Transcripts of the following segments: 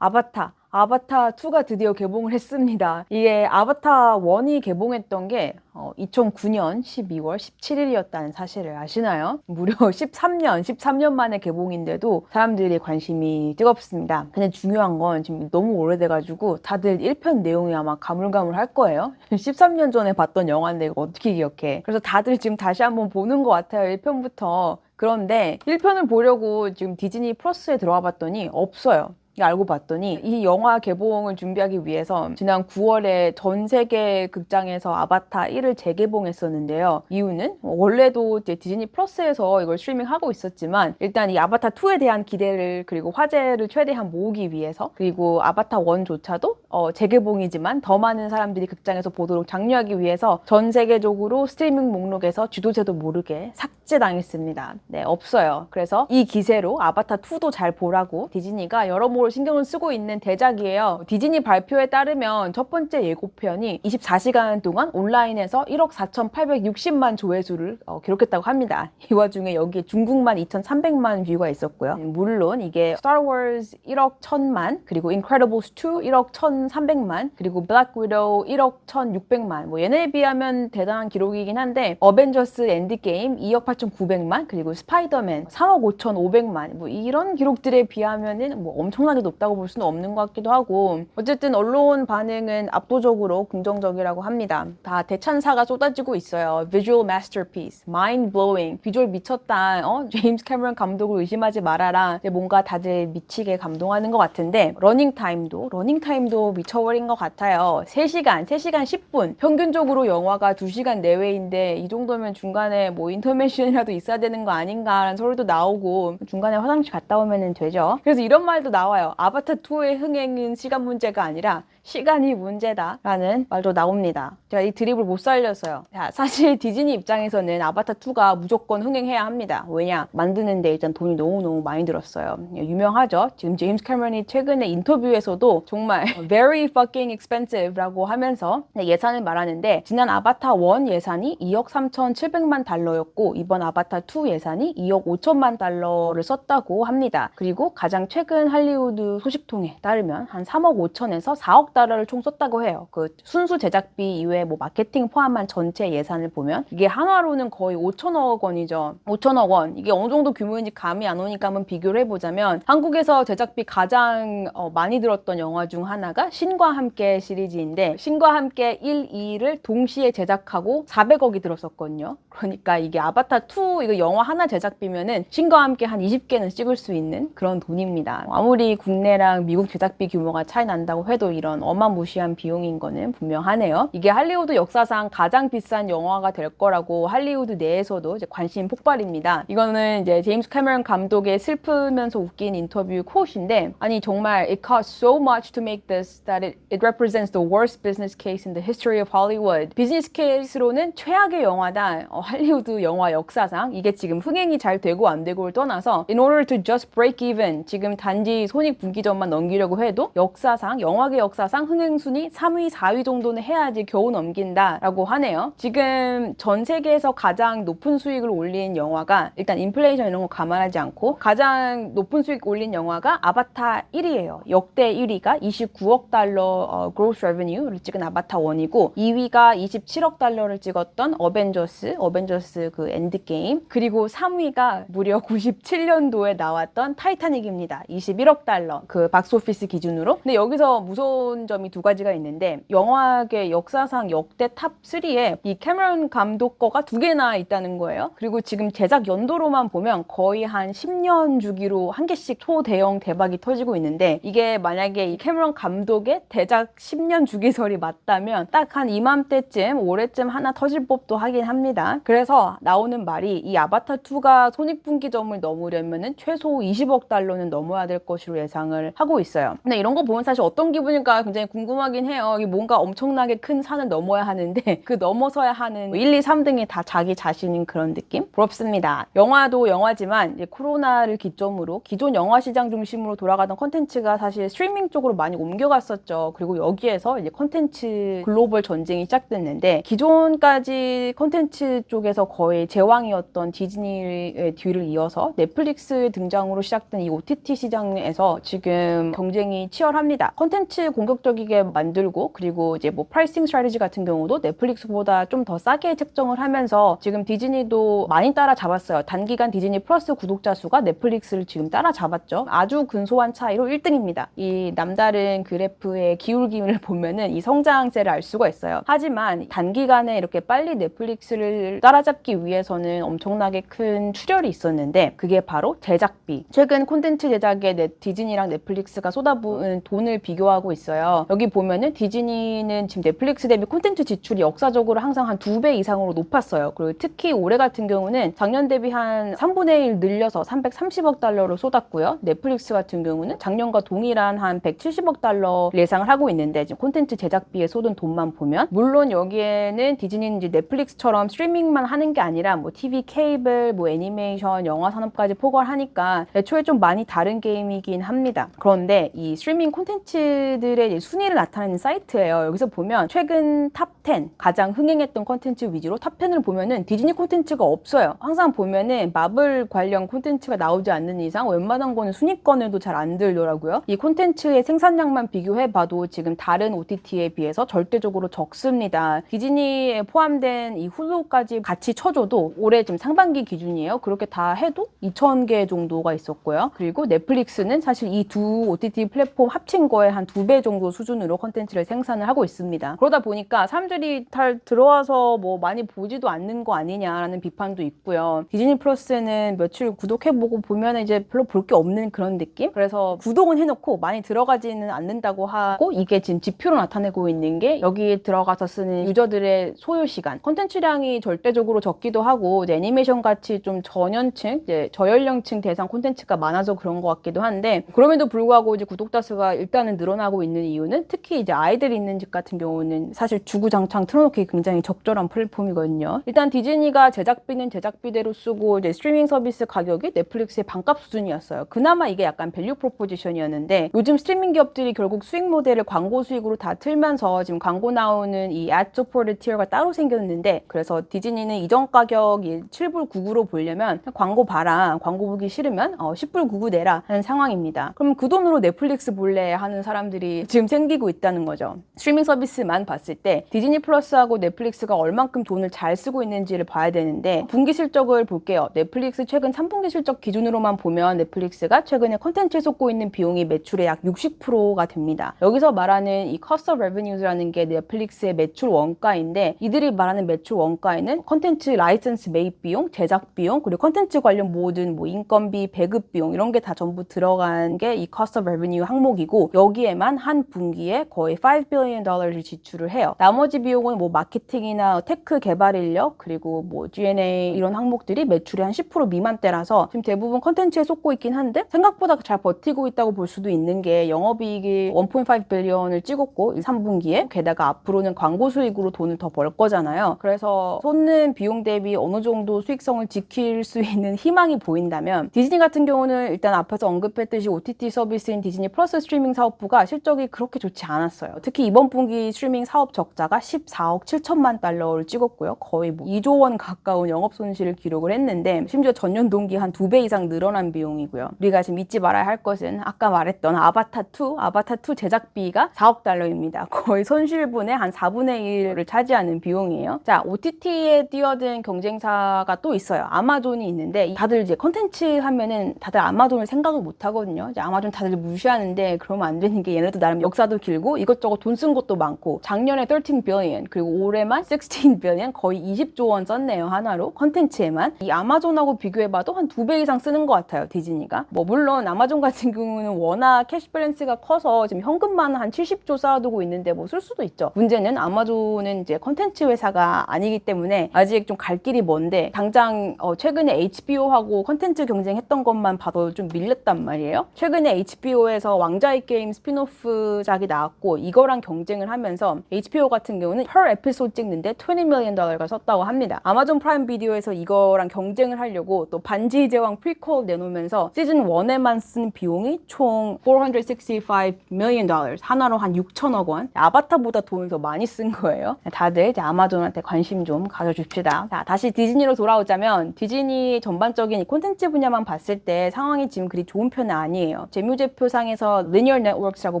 아바타. 아바타 2가 드디어 개봉을 했습니다. 이게 아바타 1이 개봉했던 게 어, 2009년 12월 17일이었다는 사실을 아시나요? 무려 13년, 13년 만에 개봉인데도 사람들의 관심이 뜨겁습니다. 근데 중요한 건 지금 너무 오래돼가지고 다들 1편 내용이 아마 가물가물할 거예요. 13년 전에 봤던 영화인데 이거 어떻게 기억해? 그래서 다들 지금 다시 한번 보는 것 같아요. 1편부터. 그런데 1편을 보려고 지금 디즈니 플러스에 들어가 봤더니 없어요. 알고 봤더니 이 영화 개봉을 준비하기 위해서 지난 9월에 전 세계 극장에서 아바타 1을 재개봉했었는데요. 이유는 원래도 이제 디즈니 플러스에서 이걸 스트리밍하고 있었지만 일단 이 아바타 2에 대한 기대를 그리고 화제를 최대한 모으기 위해서 그리고 아바타 1조차도 어, 재개봉이지만 더 많은 사람들이 극장에서 보도록 장려하기 위해서 전 세계적으로 스트리밍 목록에서 주도제도 모르게 삭제당했습니다. 네, 없어요. 그래서 이 기세로 아바타 2도 잘 보라고 디즈니가 여러모로 신경을 쓰고 있는 대작이에요. 디즈니 발표에 따르면 첫 번째 예고편이 24시간 동안 온라인에서 1억 4,860만 조회수를 어, 기록했다고 합니다. 이 와중에 여기에 중국만 2,300만 뷰가 있었고요. 물론 이게 Star Wars 1억 1,000만, 그리고 Incredibles 2 1억 1,300만, 그리고 Black Widow 1억 1,600만. 뭐 얘네에 비하면 대단한 기록이긴 한데 어벤져스 엔드게임 2억 8,900만, 그리고 스파이더맨 3억 5,500만. 뭐 이런 기록들에 비하면은 뭐 엄청 나게 높다고 볼 수는 없는 것 같기도 하고 어쨌든 언론 반응은 압도적으로 긍정적이라고 합니다. 다 대찬사가 쏟아지고 있어요. Visual masterpiece, mind blowing, 비주얼 미쳤다. 어? 제임스 캐머런 감독을 의심하지 말아라. 뭔가 다들 미치게 감동하는 것 같은데 러닝 타임도 러닝 타임도 미쳐버린 것 같아요. 3시간, 3시간 10분. 평균적으로 영화가 2시간 내외인데 이 정도면 중간에 뭐 인터메션이라도 있어야 되는 거 아닌가라는 소리도 나오고 중간에 화장실 갔다 오면 되죠. 그래서 이런 말도 나와요. 아바타 2의 흥행은 시간 문제가 아니라 시간이 문제다라는 말도 나옵니다. 제가 이 드립을 못 살려서요. 자, 사실 디즈니 입장에서는 아바타 2가 무조건 흥행해야 합니다. 왜냐? 만드는데 일단 돈이 너무너무 많이 들었어요. 유명하죠? 지금 제임스 캐머런이 최근에 인터뷰에서도 정말 very fucking expensive라고 하면서 예산을 말하는데 지난 아바타 1 예산이 2억 3,700만 달러였고 이번 아바타 2 예산이 2억 5천만 달러를 썼다고 합니다. 그리고 가장 최근 할리우드 소식통에 따르면 한 3억 5천에서 4억 달러 를 총 썼다고 해요. 그 순수 제작비 이외에 뭐 마케팅 포함한 전체 예산을 보면 이게 한화로는 거의 5천억 원이죠. 5천억 원. 이게 어느 정도 규모인지 감이 안 오니까 한번 비교를 해보자면 한국에서 제작비 가장 어, 많이 들었던 영화 중 하나가 신과 함께 시리즈인데 신과 함께 1, 2를 동시에 제작하고 400억이 들었었거든요. 그러니까 이게 아바타 2 이거 영화 하나 제작비면은 신과 함께 한 20개는 찍을 수 있는 그런 돈입니다. 아무리 국내랑 미국 제작비 규모가 차이 난다고 해도 이런 어마무시한 비용인 거는 분명하네요. 이게 할리우드 역사상 가장 비싼 영화가 될 거라고 할리우드 내에서도 관심 폭발입니다. 이거는 이제 제임스 캐머런 감독의 슬프면서 웃긴 인터뷰 코트인데 아니 정말 it cost so much to make this that it, it represents the worst business case in the history of Hollywood. 비즈니스 케이스로는 최악의 영화다. 어, 할리우드 영화 역사상 이게 지금 흥행이 잘 되고 안 되고를 떠나서 in order to just break even 지금 단지 손익 분기점만 넘기려고 해도 역사상 영화계 역사상 흥행 순위 3위, 4위 정도는 해야지 겨우 넘긴다라고 하네요. 지금 전 세계에서 가장 높은 수익을 올린 영화가 일단 인플레이션 이런 거 감안하지 않고 가장 높은 수익 올린 영화가 아바타 1위예요. 역대 1위가 29억 달러 어, gross revenue를 찍은 아바타 1이고 2위가 27억 달러를 찍었던 어벤져스, 어벤져스 그 엔드게임 그리고 3위가 무려 97년도에 나왔던 타이타닉입니다. 21억 달러 그 박스오피스 기준으로. 근데 여기서 무서운 점이 두 가지가 있는데 영화계 역사상 역대 탑 3에 이 캐머런 감독 거가 두 개나 있다는 거예요. 그리고 지금 제작 연도로만 보면 거의 한 10년 주기로 한 개씩 초대형 대박이 터지고 있는데 이게 만약에 이 캐머런 감독의 대작 10년 주기설이 맞다면 딱 한 이맘때쯤 올해쯤 하나 터질 법도 하긴 합니다. 그래서 나오는 말이 이 아바타 2가 손익분기점을 넘으려면은 최소 20억 달러는 넘어야 될 것으로 예상을 하고 있어요. 근데 이런 거 보면 사실 어떤 기분일까 굉장히 궁금하긴 해요. 이게 뭔가 엄청나게 큰 산을 넘어야 하는데 그 넘어서야 하는 1, 2, 3등이 다 자기 자신인 그런 느낌? 부럽습니다. 영화도 영화지만 코로나를 기점으로 기존 영화 시장 중심으로 돌아가던 컨텐츠가 사실 스트리밍 쪽으로 많이 옮겨갔었죠. 그리고 여기에서 이제 컨텐츠 글로벌 전쟁이 시작됐는데 기존까지 컨텐츠 쪽에서 거의 제왕이었던 디즈니의 뒤를 이어서 넷플릭스 등장으로 시작된 이 OTT 시장에서 지금 경쟁이 치열합니다. 콘텐츠 공격 적이게 만들고 그리고 이제 뭐 프라이싱 스트래티지 같은 경우도 넷플릭스보다 좀 더 싸게 책정을 하면서 지금 디즈니도 많이 따라잡았어요. 단기간 디즈니 플러스 구독자 수가 넷플릭스를 지금 따라잡았죠. 아주 근소한 차이로 1등입니다. 이 남다른 그래프의 기울기를 보면은 이 성장세를 알 수가 있어요. 하지만 단기간에 이렇게 빨리 넷플릭스를 따라잡기 위해서는 엄청나게 큰 출혈이 있었는데 그게 바로 제작비. 최근 콘텐츠 제작에 넷- 디즈니랑 넷플릭스가 쏟아부은 돈을 비교하고 있어요. 여기 보면은 디즈니는 지금 넷플릭스 대비 콘텐츠 지출이 역사적으로 항상 한 두 배 이상으로 높았어요. 그리고 특히 올해 같은 경우는 작년 대비 한 3분의 1 늘려서 330억 달러를 쏟았고요. 넷플릭스 같은 경우는 작년과 동일한 한 170억 달러 예상을 하고 있는데 지금 콘텐츠 제작비에 쏟은 돈만 보면 물론 여기에는 디즈니는 이제 넷플릭스처럼 스트리밍만 하는 게 아니라 뭐 TV 케이블, 뭐 애니메이션, 영화 산업까지 포괄하니까 애초에 좀 많이 다른 게임이긴 합니다. 그런데 이 스트리밍 콘텐츠들의 순위를 나타내는 사이트예요. 여기서 보면 최근 탑 10 가장 흥행했던 콘텐츠 위주로 탑 10을 보면은 디즈니 콘텐츠가 없어요. 항상 보면은 마블 관련 콘텐츠가 나오지 않는 이상 웬만한 거는 순위권에도 잘 안 들더라고요. 이 콘텐츠의 생산량만 비교해 봐도 지금 다른 OTT에 비해서 절대적으로 적습니다. 디즈니에 포함된 이 훌루까지 같이 쳐줘도 올해 지금 상반기 기준이에요. 그렇게 다 해도 2,000개 정도가 있었고요. 그리고 넷플릭스는 사실 이 두 OTT 플랫폼 합친 거에 한 두 배 정도 수준으로 콘텐츠를 생산을 하고 있습니다. 그러다 보니까 사람들이 잘 들어와서 뭐 많이 보지도 않는 거 아니냐라는 비판도 있고요. 디즈니 플러스는 며칠 구독해보고 보면 이제 별로 볼 게 없는 그런 느낌? 그래서 구독은 해놓고 많이 들어가지는 않는다고 하고 이게 지금 지표로 나타내고 있는 게 여기에 들어가서 쓰는 유저들의 소요 시간, 콘텐츠량이 절대적으로 적기도 하고 애니메이션 같이 좀 전연층, 이제 저연령층 대상 콘텐츠가 많아서 그런 것 같기도 한데 그럼에도 불구하고 이제 구독자 수가 일단은 늘어나고 있는 이유는 특히 이제 아이들이 있는 집 같은 경우는 사실 주구장창 틀어놓기 굉장히 적절한 플랫폼이거든요. 일단 디즈니가 제작비는 제작비대로 쓰고 이제 스트리밍 서비스 가격이 넷플릭스의 반값 수준이었어요. 그나마 이게 약간 밸류 프로포지션이었는데 요즘 스트리밍 기업들이 결국 수익 모델을 광고 수익으로 다 틀면서 지금 광고 나오는 이 supported tier가 따로 생겼는데 그래서 디즈니는 이전 가격이 7불 99로 보려면 광고 봐라. 광고 보기 싫으면 어, 10불 99 내라 하는 상황입니다. 그럼 그 돈으로 넷플릭스 볼래 하는 사람들이 지금 생기고 있다는 거죠. 스트리밍 서비스만 봤을 때 디즈니 플러스하고 넷플릭스가 얼만큼 돈을 잘 쓰고 있는지를 봐야 되는데 분기 실적을 볼게요. 넷플릭스 최근 3분기 실적 기준으로만 보면 넷플릭스가 최근에 컨텐츠에 쏟고 있는 비용이 매출의 약 60%가 됩니다. 여기서 말하는 이 of revenue라는 게 넷플릭스의 매출 원가인데 이들이 말하는 매출 원가에는 컨텐츠 라이선스 매입 비용, 제작 비용, 그리고 컨텐츠 관련 모든 뭐 인건비, 배급 비용 이런 게 다 전부 들어간 게이 of revenue 항목이고 여기에만 한 분기에 거의 5 billion 달러를 지출을 해요. 나머지 비용은 뭐 마케팅이나 테크 개발 인력 그리고 뭐 G&A 이런 항목들이 매출의 한 10% 미만대라서 지금 대부분 컨텐츠에 쏟고 있긴 한데 생각보다 잘 버티고 있다고 볼 수도 있는 게 영업이익이 1.5 빌리언을 찍었고 3분기에 게다가 앞으로는 광고 수익으로 돈을 더 벌 거잖아요. 그래서 쏟는 비용 대비 어느 정도 수익성을 지킬 수 있는 희망이 보인다면 디즈니 같은 경우는 일단 앞에서 언급했듯이 OTT 서비스인 디즈니 플러스 스트리밍 사업부가 실적이 그 렇게 좋지 않았어요. 특히 이번 분기 스트리밍 사업 적자가 14억 7천만 달러를 찍었고요. 거의 뭐 2조 원 가까운 영업 손실을 기록을 했는데 심지어 전년 동기 한 두 배 이상 늘어난 비용이고요. 우리가 지금 잊지 말아야 할 것은 아까 말했던 아바타 2, 아바타 2 제작비가 4억 달러입니다. 거의 손실분의 한 4분의 1을 차지하는 비용이에요. 자, OTT에 뛰어든 경쟁사가 또 있어요. 아마존이 있는데 다들 이제 컨텐츠 하면은 다들 아마존을 생각을 못 하거든요. 이제 아마존 다들 무시하는데 그러면 안 되는 게 얘네도 나름 역사도 길고 이것저것 돈 쓴 것도 많고 작년에 13 billion 그리고 올해만 16 billion 거의 20조 원 썼네요 하나로. 컨텐츠에만. 이 아마존하고 비교해봐도 한 두 배 이상 쓰는 것 같아요 디즈니가. 뭐 물론 아마존 같은 경우는 워낙 캐시 밸런스가 커서 지금 현금만 한 70조 쌓아두고 있는데 뭐 쓸 수도 있죠. 문제는 아마존은 이제 컨텐츠 회사가 아니기 때문에 아직 좀 갈 길이 먼데 당장 어, 최근에 HBO하고 컨텐츠 경쟁했던 것만 봐도 좀 밀렸단 말이에요. 최근에 HBO에서 왕자의 게임 스피노프 작이 나왔고 이거랑 경쟁을 하면서 HBO 같은 경우는 per 에피소드 찍는데 20 million 달러가 썼다고 합니다. 아마존 프라임 비디오에서 이거랑 경쟁을 하려고 또 반지의 제왕 프리퀄 내놓으면서 시즌 1에만 쓴 비용이 총 465 million dollars 하나로 한 6천억 원 아바타보다 돈을 더 많이 쓴 거예요. 다들 이제 아마존한테 관심 좀 가져주시기 줍시다. 자, 다시 디즈니로 돌아오자면 디즈니 전반적인 이 콘텐츠 분야만 봤을 때 상황이 지금 그리 좋은 편은 아니에요. 재무제표상에서 Linear Networks라고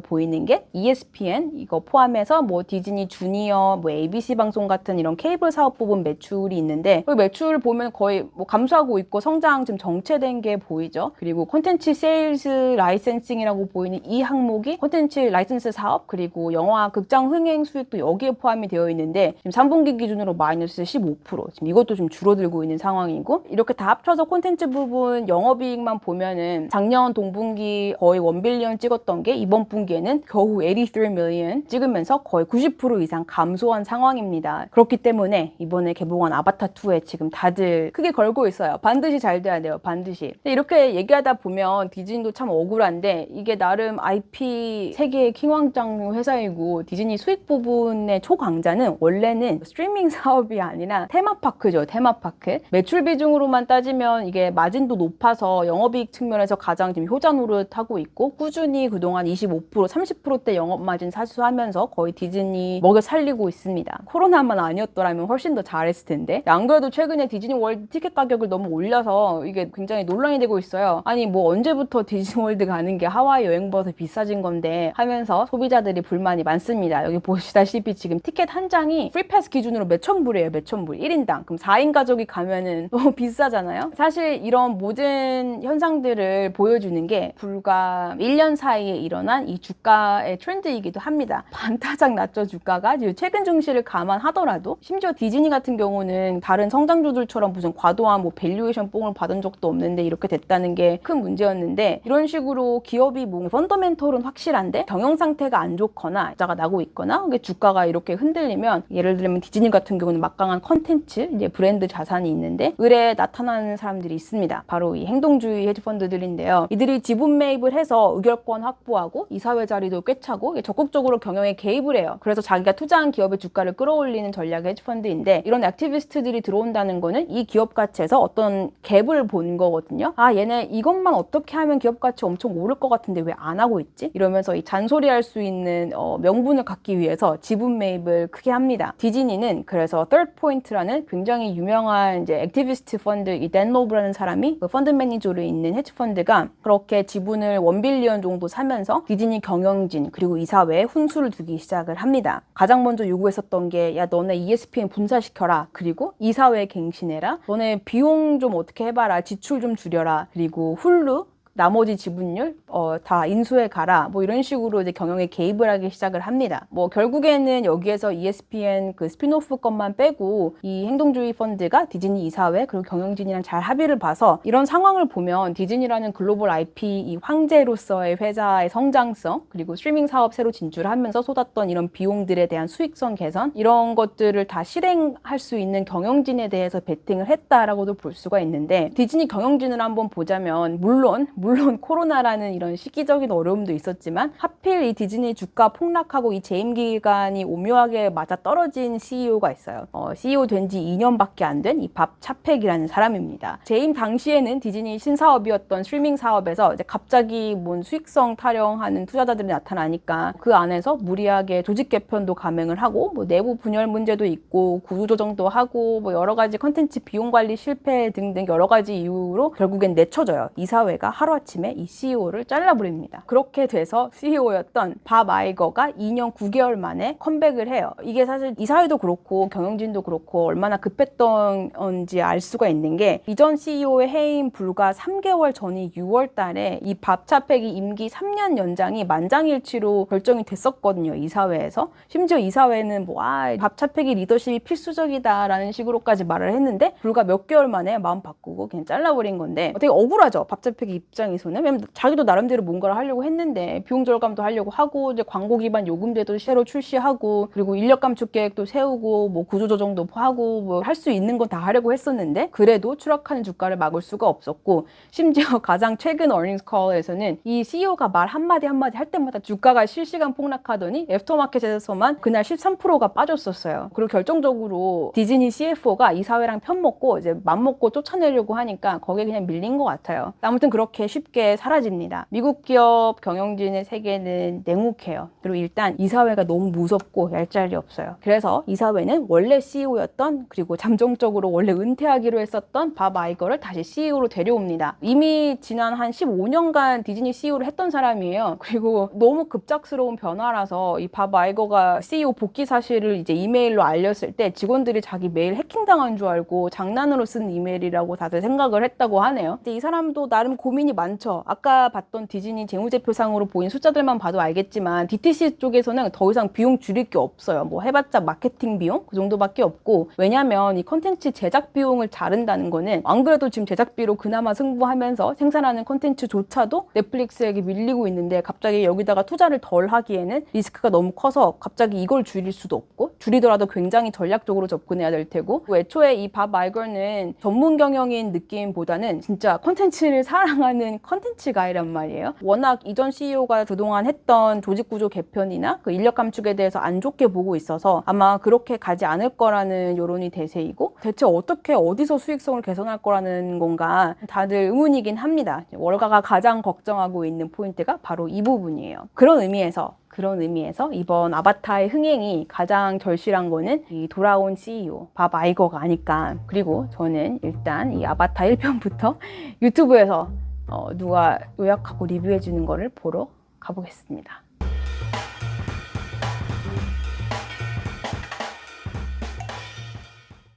보이는 게 E ESPN 이거 포함해서 뭐 디즈니 주니어, 뭐 ABC 방송 같은 이런 케이블 사업 부분 매출이 있는데 그 매출 보면 거의 뭐 감소하고 있고 성장 좀 정체된 게 보이죠. 그리고 콘텐츠 세일즈 라이센싱이라고 보이는 이 항목이 콘텐츠 라이센스 사업 그리고 영화 극장 흥행 수익도 여기에 포함이 되어 있는데 지금 3분기 기준으로 마이너스 15% 지금 이것도 좀 줄어들고 있는 상황이고 이렇게 다 합쳐서 콘텐츠 부분 영업이익만 보면은 작년 동분기 거의 1빌리언 찍었던 게 이번 분기에는 겨우 83 million 찍으면서 거의 90% 이상 감소한 상황입니다. 그렇기 때문에 이번에 개봉한 아바타 2에 지금 다들 크게 걸고 있어요. 반드시 잘 돼야 돼요. 반드시. 이렇게 얘기하다 보면 디즈니도 참 억울한데 이게 나름 IP 세계의 킹왕짱 회사이고 디즈니 수익 부분의 초강자는 원래는 스트리밍 사업이 아니라 테마파크죠. 테마파크. 매출 비중으로만 따지면 이게 마진도 높아서 영업이익 측면에서 가장 지금 효자 노릇하고 있고 꾸준히 그동안 25% 30%대 영업 마진 사수하면서 거의 디즈니 먹여 살리고 있습니다. 코로나만 아니었더라면 훨씬 더 잘했을 텐데. 안 그래도 최근에 디즈니 월드 티켓 가격을 너무 올려서 이게 굉장히 논란이 되고 있어요. 아니 뭐 언제부터 디즈니 월드 가는 게 하와이 여행보다 비싸진 건데 하면서 소비자들이 불만이 많습니다. 여기 보시다시피 지금 티켓 한 장이 프리패스 기준으로 몇천 불이에요. 몇천 불. 1인당. 그럼 4인 가족이 가면은 너무 비싸잖아요. 사실 이런 모든 현상들을 보여주는 게 불과 1년 사이에 일어난 이 주가 의 트렌드이기도 합니다. 반타작 낮죠 주가가 최근 증시를 감안하더라도 심지어 디즈니 같은 경우는 다른 성장주들처럼 무슨 과도한 뭐 밸류에이션 뽕을 받은 적도 없는데 이렇게 됐다는 게 큰 문제였는데 이런 식으로 기업이 뭐 펀더멘털은 확실한데 경영 상태가 안 좋거나 자가 나고 있거나 주가가 이렇게 흔들리면 예를 들면 디즈니 같은 경우는 막강한 컨텐츠 이제 브랜드 자산이 있는데 을에 나타나는 사람들이 있습니다. 바로 이 행동주의 헤지펀드들인데요. 이들이 지분 매입을 해서 의결권 확보하고 이사회 자리도 꿰차고 이게 적극적으로 경영에 개입을 해요. 그래서 자기가 투자한 기업의 주가를 끌어올리는 전략의 헤지펀드인데 이런 액티비스트들이 들어온다는 거는 이 기업 가치에서 어떤 갭을 본 거거든요. 아 얘네 이것만 어떻게 하면 기업 가치 엄청 오를 것 같은데 왜 안 하고 있지? 이러면서 이 잔소리할 수 있는 어, 명분을 갖기 위해서 지분 매입을 크게 합니다. 디즈니는 그래서 Third Point라는 굉장히 유명한 이제 액티비스트 펀드 이 댄 로브라는 사람이 그 펀드 매니저로 있는 헤지 펀드가 그렇게 지분을 원빌리언 정도 사면서 디즈니 경영 진 그리고 이사회에 훈수를 두기 시작을 합니다. 가장 먼저 요구했었던 게 야 너네 ESPN 분사시켜라. 그리고 이사회 갱신해라. 너네 비용 좀 어떻게 해봐라. 지출 좀 줄여라. 그리고 훌루 나머지 지분율 어, 다 인수해 가라 뭐 이런 식으로 이제 경영에 개입을 하기 시작을 합니다. 뭐 결국에는 여기에서 ESPN 그 스피노프 것만 빼고 이 행동주의 펀드가 디즈니 이사회 그리고 경영진이랑 잘 합의를 봐서 이런 상황을 보면 디즈니라는 글로벌 IP 이 황제로서의 회사의 성장성 그리고 스트리밍 사업 새로 진출하면서 쏟았던 이런 비용들에 대한 수익성 개선 이런 것들을 다 실행할 수 있는 경영진에 대해서 베팅을 했다라고도 볼 수가 있는데 디즈니 경영진을 한번 보자면 물론 물론 코로나라는 이런 시기적인 어려움도 있었지만 하필 이 디즈니 주가 폭락하고 이 재임 기간이 오묘하게 맞아 떨어진 CEO가 있어요. 어, CEO 된 지 2년밖에 안 된 이 밥 차팩이라는 사람입니다. 재임 당시에는 디즈니 신사업이었던 스트리밍 사업에서 이제 갑자기 뭔 수익성 타령하는 투자자들이 나타나니까 그 안에서 무리하게 조직 개편도 감행을 하고 뭐 내부 분열 문제도 있고 구조 조정도 하고 뭐 여러 가지 컨텐츠 비용 관리 실패 등등 여러 가지 이유로 결국엔 내쳐져요. 이사회가 하루 아침에 이 CEO를 잘라버립니다. 그렇게 돼서 CEO였던 밥 아이거가 2년 9개월 만에 컴백을 해요. 이게 사실 이사회도 그렇고 경영진도 그렇고 얼마나 급했던지 알 수가 있는 게 이전 CEO의 해임 불과 3개월 전인 6월 달에 이 밥 차팩이 임기 3년 연장이 만장일치로 결정이 됐었거든요. 이사회에서. 심지어 이사회는 뭐, 아, 밥 차팩이 리더십이 필수적이다라는 식으로까지 말을 했는데 불과 몇 개월 만에 마음 바꾸고 그냥 잘라버린 건데 되게 억울하죠. 밥 차팩 입장 에서는. 왜냐면 자기도 나름대로 뭔가를 하려고 했는데 비용 절감도 하려고 하고 이제 광고 기반 요금제도 새로 출시하고 그리고 인력 감축 계획도 세우고 뭐 구조 조정도 하고 뭐 할 수 있는 건 다 하려고 했었는데 그래도 추락하는 주가를 막을 수가 없었고 심지어 가장 최근 어닝스 콜에서는 이 CEO가 말 한마디 한마디 할 때마다 주가가 실시간 폭락하더니 애프터마켓에서만 그날 13%가 빠졌었어요. 그리고 결정적으로 디즈니 CFO가 이 사회랑 편먹고 이제 맘먹고 쫓아내려고 하니까 거기에 그냥 밀린 것 같아요. 아무튼 그렇게 쉽게 사라집니다. 미국 기업 경영진의 세계는 냉혹해요. 그리고 일단 이사회가 너무 무섭고 얄짤이 없어요. 그래서 이사회는 원래 CEO였던 그리고 잠정적으로 원래 은퇴하기로 했었던 밥 아이거를 다시 CEO로 데려옵니다. 이미 지난 한 15년간 디즈니 CEO를 했던 사람이에요. 그리고 너무 급작스러운 변화라서 이 밥 아이거가 CEO 복귀 사실을 이제 이메일로 알렸을 때 직원들이 자기 메일 해킹당한 줄 알고 장난으로 쓴 이메일이라고 다들 생각을 했다고 하네요. 이 사람도 나름 고민이 많죠. 아까 봤던 디즈니 재무제표상으로 보인 숫자들만 봐도 알겠지만 DTC 쪽에서는 더 이상 비용 줄일 게 없어요. 뭐 해봤자 마케팅 비용 그 정도밖에 없고 왜냐면 이 컨텐츠 제작 비용을 자른다는 거는 안 그래도 지금 제작비로 그나마 승부하면서 생산하는 컨텐츠조차도 넷플릭스에게 밀리고 있는데 갑자기 여기다가 투자를 덜 하기에는 리스크가 너무 커서 갑자기 이걸 줄일 수도 없고 줄이더라도 굉장히 전략적으로 접근해야 될 테고 또 애초에 이밥 아이걸는 전문 경영인 느낌보다는 진짜 컨텐츠를 사랑하 는 컨텐츠 가이란 말이에요. 워낙 이전 CEO가 그동안 했던 조직 구조 개편이나 그 인력 감축에 대해서 안 좋게 보고 있어서 아마 그렇게 가지 않을 거라는 여론이 대세이고 대체 어떻게 어디서 수익성을 개선할 거라는 건가 다들 의문이긴 합니다. 월가가 가장 걱정하고 있는 포인트가 바로 이 부분이에요. 그런 의미에서 그런 의미에서 이번 아바타의 흥행이 가장 절실한 거는 이 돌아온 CEO 밥 아이거가 아닐까. 그리고 저는 일단 이 아바타 1편부터 유튜브에서 어, 누가 요약하고 리뷰해 주는 거를 보러 가보겠습니다.